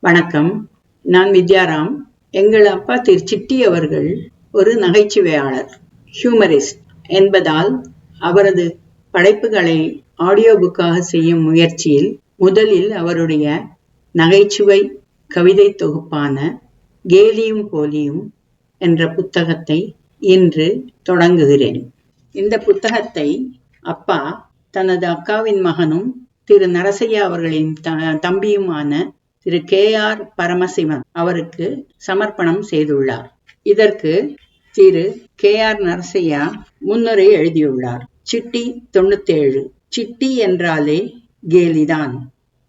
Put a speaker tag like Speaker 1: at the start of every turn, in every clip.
Speaker 1: வணக்கம். நான் வித்யாராம் எங்கள் அப்பா திரு சிட்டி அவர்கள் ஒரு நகைச்சுவையாளர் ஹியூமரிஸ்ட் என்பதால் அவரது படைப்புகளை ஆடியோ புக்காக செய்யும் முயற்சியில் முதலில் அவருடைய நகைச்சுவை கவிதை தொகுப்பான கேலியும் போலியும் என்ற புத்தகத்தை இன்று தொடங்குகிறேன். இந்த புத்தகத்தை அப்பா தனது அக்காவின் மகனும் திரு நரசையா அவர்களின் த- தம்பியுமான திரு கே ஆர் பரமசிவன் அவருக்கு சமர்ப்பணம் செய்துள்ளார். இதற்கு திரு கே ஆர் நரசையா முன்னுரை எழுதியுள்ளார். சிட்டி தொண்ணூத்தேழு. சிட்டி என்றாலே கேலிதான்.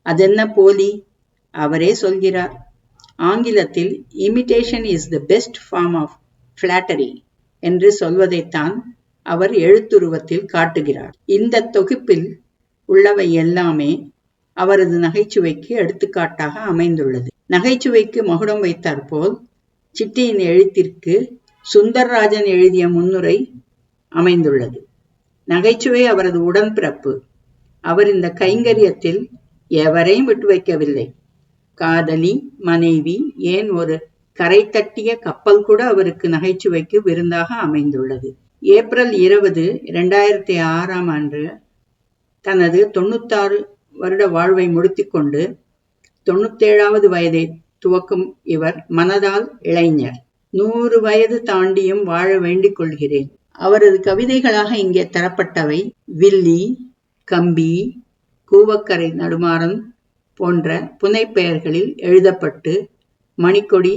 Speaker 1: அதென்ன போலி? அவரே சொல்கிறார். ஆங்கிலத்தில் imitation is the best form of flattery. என்று சொல்வதைத்தான் அவர் எழுத்துருவத்தில் காட்டுகிறார். இந்த தொகுப்பில் உள்ளவை எல்லாமே அவரது நகைச்சுவைக்கு எடுத்துக்காட்டாக அமைந்துள்ளது. நகைச்சுவைக்கு மகுடம் வைத்தாற்போல் சிட்டியின் எழுத்திற்கு சுந்தர்ராஜன் எழுதிய முன்னுரை அமைந்துள்ளது. நகைச்சுவை அவரது உடன்பிறப்பு. அவர் இந்த கைங்கரியத்தில் எவரையும் விட்டு வைக்கவில்லை காதலி மனைவி ஏன் ஒரு கரை தட்டிய கப்பல் கூட அவருக்கு நகைச்சுவைக்கு விருந்தாக அமைந்துள்ளது. ஏப்ரல் இருபது இரண்டாயிரத்தி ஆறாம் ஆண்டு தனது தொண்ணூத்தாறு வருட வாழ்வை முடித்துக்கொண்டு தொண்ணூத்தேழாவது வயதை துவக்கும் இவர் மனதால் இளைஞர். நூறு வயது தாண்டியும் வாழ வேண்டிக் கொள்கிறேன். அவரது கவிதைகளாக இங்கே தரப்பட்டவை வில்லி கம்பி கூவக்கரை நடுமாறன் போன்ற புனைப்பெயர்களில் எழுதப்பட்டு மணிக்கொடி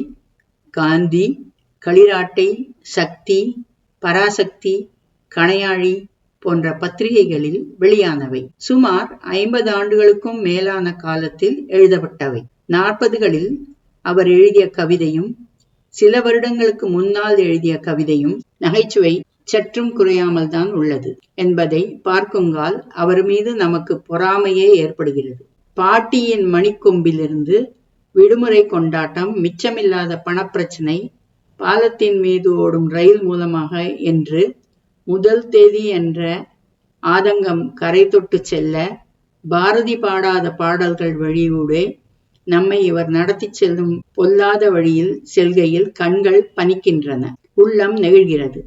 Speaker 1: காந்தி களிராட்டை சக்தி பராசக்தி கணையாழி போன்ற பத்திரிகைகளில் வெளியானவை. சுமார் ஐம்பது ஆண்டுகளுக்கும் மேலான காலத்தில் எழுதப்பட்டவை. நாற்பதுகளில் அவர் எழுதிய கவிதையும் சில வருடங்களுக்கு முன்னால் எழுதிய கவிதையும் நகைச்சுவை சற்றும் குறையாமல் தான் உள்ளது என்பதை பார்க்குங்கால் அவர் மீது நமக்கு பொறாமையே ஏற்படுகிறது. பாட்டியின் மணிக்கொம்பிலிருந்து விடுமுறை கொண்டாட்டம் மிச்சமில்லாத பணப்பிரச்சனை பாலத்தின் மீது ஓடும் ரயில் மூலமாக என்று முதல் தேதி என்ற ஆதங்கம் கரை தொட்டு செல்ல பாரதி பாடாத பாடல்கள் வழியூடே நம்மை இவர் நடத்தி செல்லும் பொல்லாத வழியில் செல்கையில் கண்கள் பனிக்கின்றன. உள்ளம் நெகிழ்கிறது.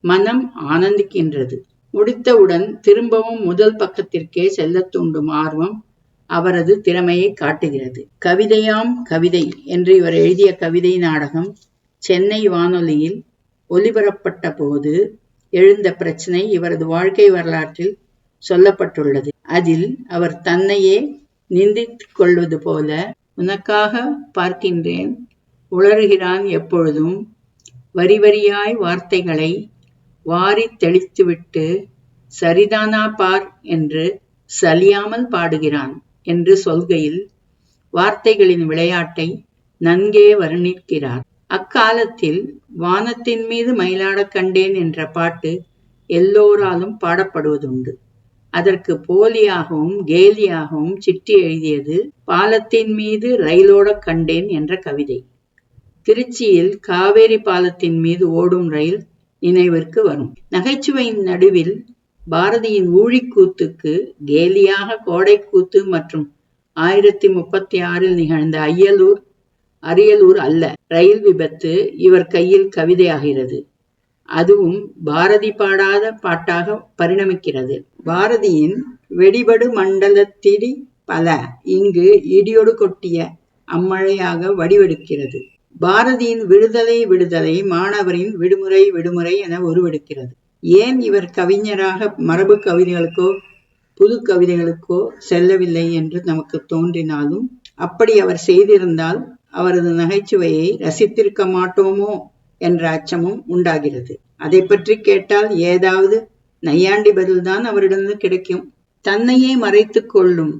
Speaker 1: மனம் ஆனந்திக்கின்றது. முடித்தவுடன் திரும்பவும் முதல் பக்கத்திற்கே செல்ல தூண்டும் ஆர்வம் அவரது திறமையை காட்டுகிறது. கவிதையாம் கவிதை என்று இவர் எழுதிய கவிதை நாடகம் சென்னை வானொலியில் ஒலிபரப்பட்ட போது எழுந்த பிரச்சனை இவரது வாழ்க்கை வரலாற்றில் சொல்லப்பட்டுள்ளது. அதில் அவர் தன்னையே நிந்தித்துக் கொள்வது போல உனக்காக பார்க்கின்றேன் உளறுகிறான் எப்பொழுதும் வரி வரியாய் வார்த்தைகளை வாரித் தெளித்துவிட்டு சரிதானா பார் என்று சலியாமல் பாடுகிறான். என்று சொல்கையில் வார்த்தைகளின் விளையாட்டை நன்கே வர்ணிக்கிறார். அக்காலத்தில் வானத்தின் மீது மயிலாடக் கண்டேன் என்ற பாட்டு எல்லோராலும் பாடப்படுவதுண்டு. அதற்கு போலியாகவும் கேலியாகவும் சிட்டி எழுதியது பாலத்தின் மீது ரயிலோட கண்டேன் என்ற கவிதை. திருச்சியில் காவேரி பாலத்தின் மீது ஓடும் ரயில் நினைவிற்கு வரும். நகைச்சுவையின் நடுவில் பாரதியின் ஊழிக்கூத்துக்கு கேலியாக கோடைக்கூத்து மற்றும் ஆயிரத்தி முப்பத்தி ஆறில் நிகழ்ந்த ஐயலூர் அரியலூர் அல்ல ரயில் விபத்து இவர் கையில் கவிதையாகிறது. அதுவும் பாரதி பாடாத பாட்டாக பரிணமிக்கிறது. பாரதியின் வெடிபடு மண்டலத்திடி பல இங்கு இடியோடு கொட்டிய அம்மழையாக வடிவெடுக்கிறது. பாரதியின் விடுதலை விடுதலை மாணவரின் விடுமுறை விடுமுறை என உருவெடுக்கிறது. ஏன் இவர் கவிஞராக மரபு கவிதைகளுக்கோ புது கவிதைகளுக்கோ செல்லவில்லை என்று நமக்கு தோன்றினாலும் அப்படி அவர் செய்திருந்தால் அவரது நகைச்சுவையை ரசித்திருக்க மாட்டோமோ என்ற அச்சமும் உண்டாகிறது. அதை பற்றி கேட்டால் ஏதாவது நையாண்டி பதில்தான் அவரிடம் கிடைக்கும். தன்னையே மறைத்துக் கொள்ளும்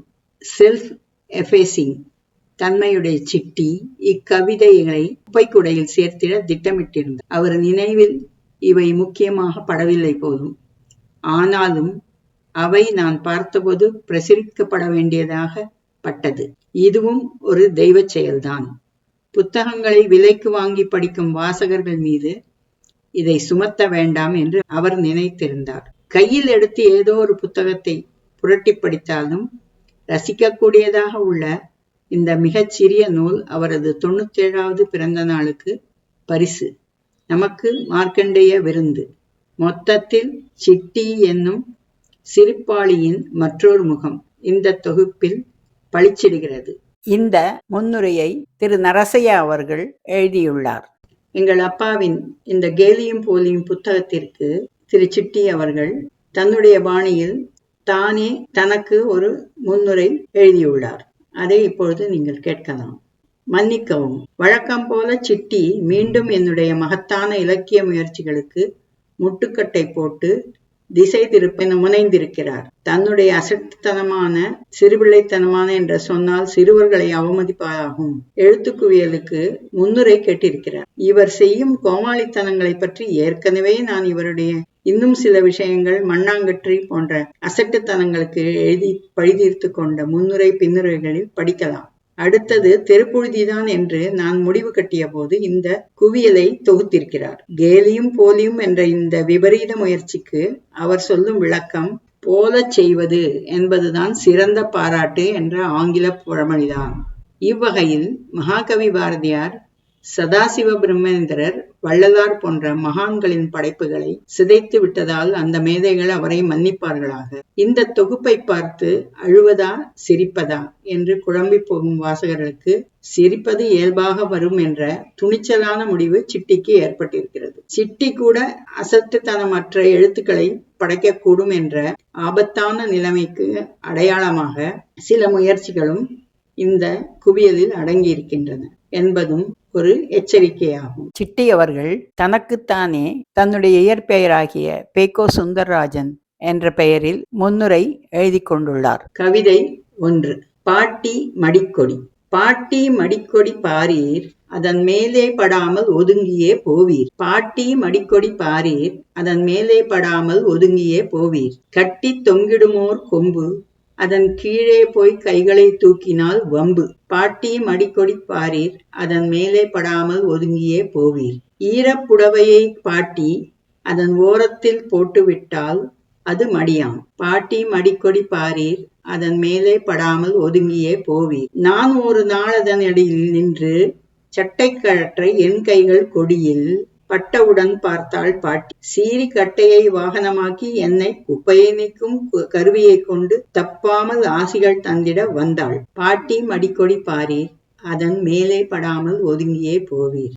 Speaker 1: செல்ஃப் எஃபேசிங் தன்மையுடைய சிட்டி இக்கவிதைகளை குப்பைக்குடையில் சேர்த்திட திட்டமிட்டிருந்தார். அவர் நினைவில் இவை முக்கியமாக படவில்லை போதும். ஆனாலும் அவை நான் பார்த்தபோது பிரசுரிக்கப்பட வேண்டியதாக பட்டது. இதுவும் ஒரு தெய்வச் செயல்தான். புத்தகங்களை விலைக்கு வாங்கி படிக்கும் வாசகர்கள் மீது இதை சுமத்த வேண்டாம் என்று அவர் நினைத்திருந்தார். கையில் எடுத்து ஏதோ ஒரு புத்தகத்தை புரட்டி படித்தாலும் ரசிக்கக்கூடியதாக உள்ள இந்த மிகச் சிறிய நூல் அவரது தொண்ணூத்தேழாவது பிறந்த நாளுக்கு பரிசு. நமக்கு மார்க்கண்டேய விருந்து. மொத்தத்தில் சிட்டி என்னும் சிரிப்பாளியின் மற்றொரு முகம் இந்த தொகுப்பில் பளிச்சிடுகிறது இந்த முன்னுரையை திரு நரசையா அவர்கள் எழுதியுள்ளார். எங்கள் அப்பாவின் இந்த கேலியும் போலியும் புத்தகத்திற்கு திரு சிட்டி அவர்கள் தன்னுடைய பாணியில் தானே தனக்கு ஒரு முன்னுரை எழுதியுள்ளார். அதை இப்பொழுது நீங்கள் கேட்கலாம். மன்னிக்கவும். வழக்கம் போல சிட்டி மீண்டும் என்னுடைய மகத்தான இலக்கிய முயற்சிகளுக்கு முட்டுக்கட்டை போட்டு திசை திருப்பென முனைந்திருக்கிறார். தன்னுடைய அசட்டுத்தனமான சிறுபிள்ளைத்தனமான என்று சொன்னால் சிறுவர்களை அவமதிப்பாகும். எழுத்துக்குவியலுக்கு முன்னுரை கேட்டிருக்கிறார். இவர் செய்யும் கோமாளித்தனங்களை பற்றி ஏற்கனவே நான் இவருடைய இன்னும் சில விஷயங்கள் மண்ணாங்கற்றி போன்ற அசட்டுத்தனங்களுக்கு எழுதி பழிதீர்த்து கொண்ட முன்னுரை பின்னுரைகளில் படிக்கலாம். அடுத்தது தெருப்புழுதிதான் என்று நான் முடிவு கட்டிய போது இந்த குவியலை தொகுத்திருக்கிறார். கேலியும் போலியும் என்ற இந்த விபரீத முயற்சிக்கு அவர் சொல்லும் விளக்கம் போலச் செய்வது என்பதுதான் சிறந்த பாராட்டு என்ற ஆங்கில புழமொழிதான் இவ்வகையில் மகாகவி பாரதியார் சதாசிவ பிரம்மேந்திரர் வள்ளலார் போன்ற மகான்களின் படைப்புகளை சிதைத்து விட்டதால் அந்த மேதைகள் அவரை மன்னிப்பார்களாக. இந்த தொகுப்பை பார்த்து அழுவதா சிரிப்பதா என்று குழம்பி போகும் வாசகர்களுக்கு சிரிப்பது இயல்பாக வரும் என்ற துணிச்சலான முடிவு சிட்டிக்கு ஏற்பட்டிருக்கிறது. சிட்டி கூட அசட்டுத்தனமற்ற எழுத்துக்களை படைக்கக்கூடும் என்ற ஆபத்தான நிலைமைக்கு அடையாளமாக சில முயற்சிகளும் இந்த குவியலில் அடங்கியிருக்கின்றன. என்பதும் ஒரு எச்சரிக்கையாகும். சிட்டி அவர்கள் தனக்குத்தானே தன்னுடைய இயற்பெயராகிய பேக்கோ சுந்தரராஜன் என்ற பெயரில் முன்னுரை எழுதி கொண்டுள்ளார். கவிதை ஒன்று பாட்டி மடிக்கொடி. பாட்டி மடிக்கொடி பாரீர் அதன் மேலே படாமல் ஒதுங்கியே போவீர். பாட்டி மடிக்கொடி பாரீர் அதன் மேலே படாமல் ஒதுங்கியே போவீர். கட்டி தொங்கிடுமோர் கொம்பு அதன் கீழே போய் கைகளை தூக்கினால் வம்பு. பாட்டி மடிக்கொடி பாரீர் அதன் மேலே படாமல் ஒதுங்கியே போவீர். ஈரப்புடவையை பாட்டி அதன் ஓரத்தில் போட்டுவிட்டால் அது மடியாம். பாட்டி மடிக்கொடி பாரீர் அதன் மேலே படாமல் ஒதுங்கியே போவீர். நான் ஒரு நாள் அதன் அடியில் நின்று சட்டை கழற்றை என் கைகள் கொடியில் பட்டவுடன் பார்த்தாள் பாட்டி. சீரி கட்டையை வாகனமாக்கி என்னை குப்பையை நீக்கும் கருவியை கொண்டு தப்பாமல் ஆசிகள் தந்திட வந்தாள். பாட்டி மடிக்கொடி பாரீர் அதன் மேலே படாமல் ஒதுங்கியே போவீர்.